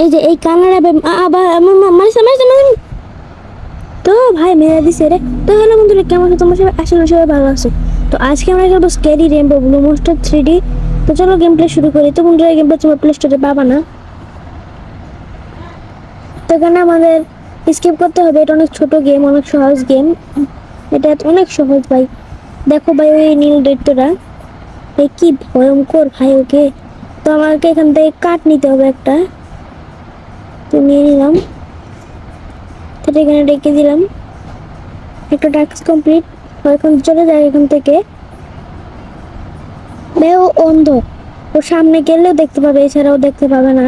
এই যে এই কানাডা আবার মারিস মারিস মারিস। তো ভাই, মেরে দিছে রে। তো হ্যালো বন্ধুরা, কেমন আছো তোমার সবাই? আসলে সবাই ভালো আছো। তো আজকে আমরা খেলব scary rainbow blue monster three D তো চলো গেম প্লে শুরু করি। তো বন্ধুরা, এই গেম প্লে তোমার প্লে স্টোরে পাবা না। তো এখানে আমাদের স্কিপ করতে হবে। এটা অনেক ছোট গেম অনেক সহজ গেম এটা অনেক সহজ ভাই। দেখো ভাই, ওই নীল দৈত্যটা। এ কি ভয়ঙ্কর ভাই ওকে। তো আমাকে এখান থেকে কাঠ নিতে হবে একটা। তো নিয়ে নিলাম। সেটা এখানে রেখে দিলাম। একটা টাস্ক কমপ্লিট এখন চলে যায় এখান থেকে। ও অন্ধ। ও সামনে গেলেও দেখতে পাবে, এছাড়াও দেখতে পাবে না।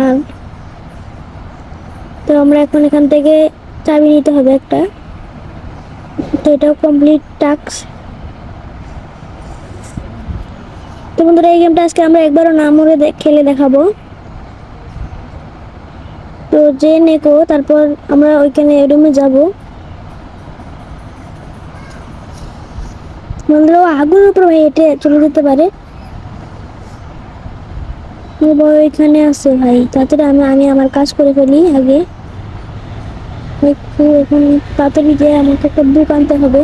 তো আমরা এখন এখান থেকে চাবি নিতে হবে একটা। তো এটাও কমপ্লিট টাস্ক তো বন্ধুরা, এই গেমটা আজকে আমরা একবারও না মরে খেলে দেখাবো। যে নেকো, তারপর আমরা ওইখানে রুমে যাব। বন্ধুরা, ও আগুনের উপর ভাই হেঁটে চলে যেতে পারে। ও বড় আছে ভাই। তাড়াতাড়ি আমি আমি আমার কাজ করে ফেলি আগে। এখন তাড়াতাড়ি যে আমাকে একটা বুক আনতে হবে।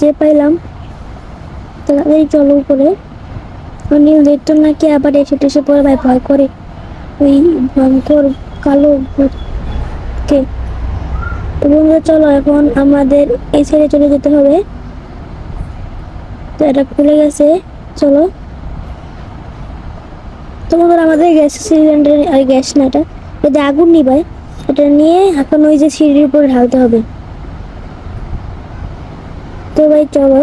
যে পাইলাম। তাড়াতাড়ি চলো উপরে। অনিল দেখতো নাকি আবার এসে টেসে ভাই, ভয় করে। ওই ভয়ঙ্কর কালো ভূতকে। তো বন্ধুরা, চলো এখন আমাদের এই সাইডে চলে যেতে হবে। তো এটা খুলে গেছে, চলো। তো বন্ধুরা আমাদের গ্যাস সিলিন্ডার গ্যাস না এটা যদি আগুন নিবাই এটা নিয়ে এখন ওই যে সিঁড়ির উপরে ঢালতে হবে। তো ভাই, চলো।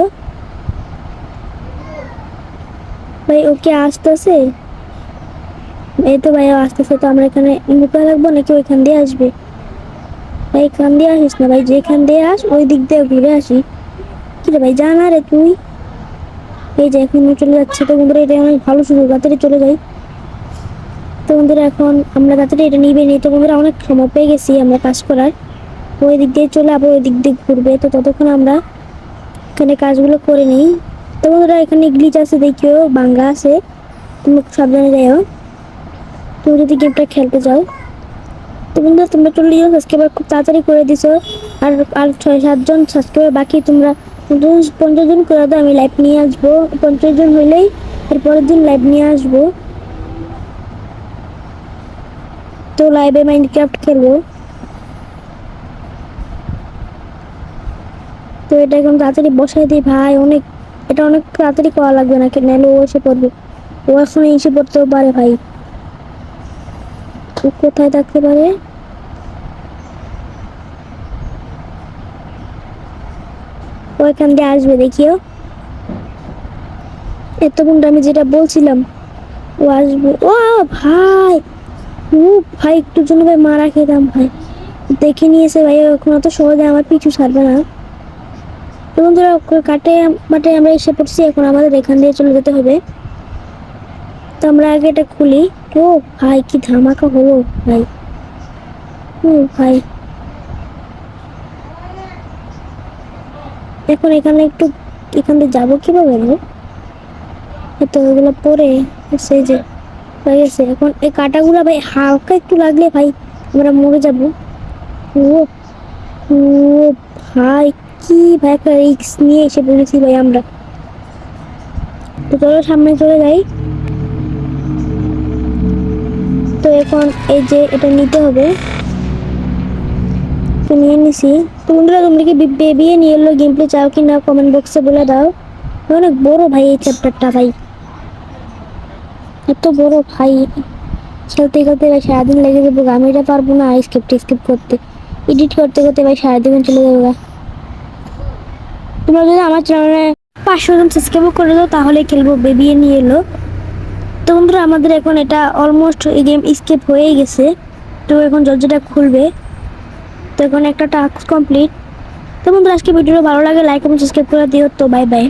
ভাই, ও ওকে আসতেছে? এই তো ভাই আসতেছে। তো আমরা এখানে লুকা রাখব নাকি ওইখান দিয়ে আসবে? ভাই, এখান দিয়ে আসিস না ভাই, যেখান দিয়ে আস, ওই দিক দিয়ে ঘুরে আসি। কি রে ভাই, জানা রে তুই? এই যে এখন চলে যাচ্ছে। তো বন্ধুরা, এটা অনেক ভালো সুযোগ। তাড়াতাড়ি চলে যাই। তো বন্ধুরা, এখন আমরা তাড়াতাড়ি এটা নিবে নিই তো বন্ধুরা, অনেক সময় পেয়ে গেছি আমরা কাজ করার। ওই দিক দিয়ে চলে আবার ওই দিক দিয়ে ঘুরবে। তো ততক্ষণ আমরা এখানে কাজগুলো করে নিই। তো বন্ধুরা, এখানে গ্লিচ আছে, দেখিও, বাংলা আছে। তুমি সাবধানে যাও তুমি যদি গেমটা খেলতে চাও। তো তোমরা চল্লিশ জন সাবস্ক্রাইবার খুব তাড়াতাড়ি করে দিছো। আর আর ছয় সাতজন সাবস্ক্রাইবার বাকি, তোমরা পঞ্চাশ জন করে দাও, আমি লাইভ নিয়ে আসব। পঞ্চাশ জন হইলেই এর পরের দিন লাইভ নিয়ে আসব। তো লাইভে মাইনক্রাফট খেলব। তো এটা এখন তাড়াতাড়ি বসাই দিই, ভাই, অনেক এটা অনেক তাড়াতাড়ি করা লাগবে না নাহলে ও এসে পড়বে। ও এখন এসে পড়তেও পারে ভাই। কোথায় থাকতে পারে? ও এখান দিয়ে আসবে, দেখিও। এতক্ষণ আমি যেটা বলছিলাম, ও আসবে। ও, ভাই! ও ভাই একটু জন্য ভাই মারা খেতাম, ভাই। দেখে নিয়েছে ভাই, এখন অত সহজে আমার পিছু ছাড়বে না। বন্ধুরা কাটে মাঠে আমরা এসে পড়ছি। এখন আমাদের এখান দিয়ে চলে যেতে হবে। তো আমরা আগে এটা খুলি। ও ভাই, কি ধামাকা হলো ভাই। ও ভাই। এখন এখানে একটু, এখান দিয়ে যাব কীভাবে তো ওগুলো পরে সেই যে হয়ে গেছে। এখন এই কাটাগুলো ভাই, হালকা একটু লাগলে ভাই আমরা মরে যাব। ও ও ভাই। কি ভাই একটা রিক্স নিয়ে এসে পড়েছি ভাই আমরা। তো চলো সামনে চলে যাই। তো এখন এই যে এটা নিতে হবে। তো নিয়ে নিছি। তো বন্ধুরা, তোমরা কি বেবি নিয়ে এলো গেম প্লে চাও কি না কমেন্ট বক্সে বলে দাও। অনেক বড় ভাই এই চ্যাপ্টারটা ভাই। এত বড় ভাই। খেলতে খেলতে ভাই সারাদিন লেগে যাব। আমি এটা পারব না স্কিপ স্কিপ করতে। এডিট করতে করতে ভাই সারাদিন চলে যাব। তোমরা যদি আমার চ্যানেলে পাঁচশো জন সাবস্ক্রাইব করে দাও, তাহলে খেলব বেবি নিয়ে এলো। তো বন্ধুরা, আমাদের এখন এটা অলমোস্ট এই গেম স্কেপ হয়েই গেছে। তো এখন জর্জাটা খুলবে। তো এখন একটা টাস্ক কমপ্লিট তো বন্ধুরা, আজকে ভিডিওটা ভালো লাগে লাইক এবং সাবস্ক্রাইব করে দিও। তো বাই বাই